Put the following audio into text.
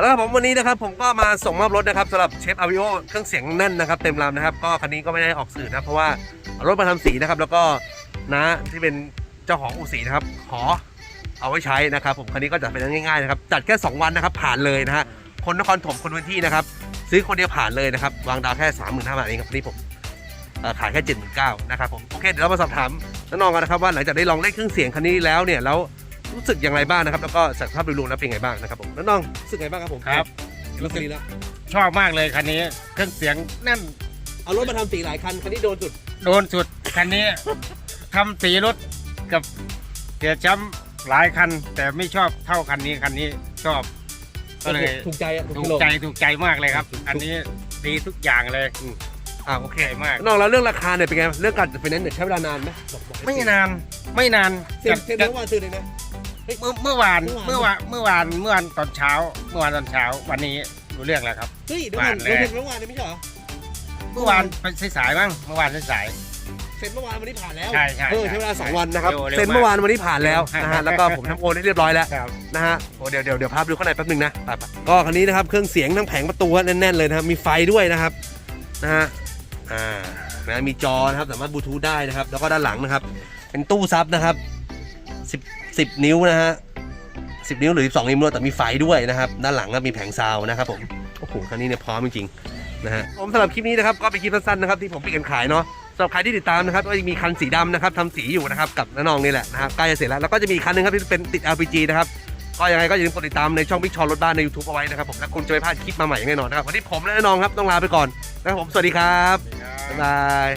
แล้วครับผมวันนี้นะครับผมก็มาส่งมอบรถนะครับสำหรับเชฟอาวิโอเครื่องเสียงแน่นนะครับเต็มลำนะครับ ก็คันนี้ก็ไม่ได้ออกสื่อนะเพราะว่ารถมาทำสีนะครับ แล้วก็น้าที่เป็นเจ้าของอู่สีนะครับ ขอเอาไว้ใช้นะครับ ผมคันนี้ก็จะเป็นง่ายๆนะครับจัดแค่ 2 วันนะครับ ผ่านเลยนะฮะคนนครถมคนพื้นที่นะครับ ซื้อคนเดียวผ่านเลยนะครับวางดาวแค่3 5 0 0 0บาทเองครับนี่ผมขายแค่7 9 0 0 0นะครับผมโอเคเดี๋ยวเรามาสอบถามน้องๆกันนะครับว่าหลังจากได้ลองเล่นเครื่องเสียงคันนี้แล้วเนี่ยแล้ว รู้สึกอย่างไรบ้างนะครับ แล้วก็สภาพโดยรวมแล้วเป็นไงบ้างนะครับผมน้องๆรู้สึกไงบ้างครับผมครับ รถคันนี้แล้วชอบมากเลยคันนี้ เครื่องเสียงแน่น เอารถมาทำสีหลายคันคันนี้โดนสุดโดนสุดคันนี้ทำสีรถกับเสียช้ำหลายคัน แต่ไม่ชอบเท่าคันนี้คันนี้ชอบ ก็เลยถูกใจอะถูกใจถูกใจมากเลยครับ อันนี้ดีทุกอย่างเลยอ่าโอเคใหญ่มาก น้องเราเรื่องราคาเนี่ยเป็นไงเรื่องการไฟแนนซ์เนี่ยใช้เวลานานไหมบอกบอกไม่นานไม่นานเซ็นเซ็นเมื่อวานซื้อเลยนะเมื่อเมื่อวานเมื่เมื่อวาวอานนเมื่อวานเมื่อวานตอนเช้า เมื่อวานตอนเช้า วันนี้รู้เรื่องแล้วครับ เฮ้ยเดี๋ยวก่อนผ่านเลยเราเซ็นเมื่อวานเนี่ยไม่ใช่เหรอเมื่อวานเป็นสายๆบ้างเมื่อวานสายเซ็นเมื่อวานวันนี้ผ่านแล้วใช่ใช่เออใช้เวลาสองวันนะครับเร็วเร็วเซ็นเมื่อวานวันนี้ผ่านแล้วเร็วนะฮะแล้วก็ผมทำโอนให้เรียบร้อยแล้วๆครับ นะฮะโอ้เดี๋ยวเดี๋ยวเดี๋ยวพาไปดูข้างในแป๊บหนึงนะไปไปก็คันนี้นะครับ เครื่องเสียงทั้งแผงประตูแน่นๆเลยนะครับ มีไฟด้วยนะครับ นะฮะ อ่านะมีจอนะครับ สามารถบลูทูธได้นะครับ แล้วก็ด้านหลังนะครับ เป็นตู้ซับนะครับ 10 นิ้วนะฮะ10 นิ้วหรือ 12 นิ้วไม่รู้แต่มีไฟด้วยนะครับ ด้านหลังก็มีแผงซาวนะครับผม โอ้โห คันนี้เนี่ยพร้อมจริงๆนะฮะผมสำหรับคลิปนี้นะครับก็เป็นคลิปสั้นๆนะครับที่ผมปิดกันขายเนาะสำหรับใครที่ติดตามนะครับก็จะมีคันสีดำนะครับทำสีอยู่นะครับกับน้าน้องนี่แหละนะครับใกล้จะเสร็จแล้วแล้วก็จะมีอีกคันหนึงครับที่เป็นติด LPG นะครับก็ยังไงก็อย่าลืมกดติดตามในช่องบิ๊กชอรถบ้านใน YouTube เอาไว้นะครับผมและคุณจะไม่พลาดคลิปมาใหม่อย่างแน่นอนนะครับวันนี้ผมและน้องครับต้องลาไปก่อนนะครับผมสวัสดีครับบ๊ายบาย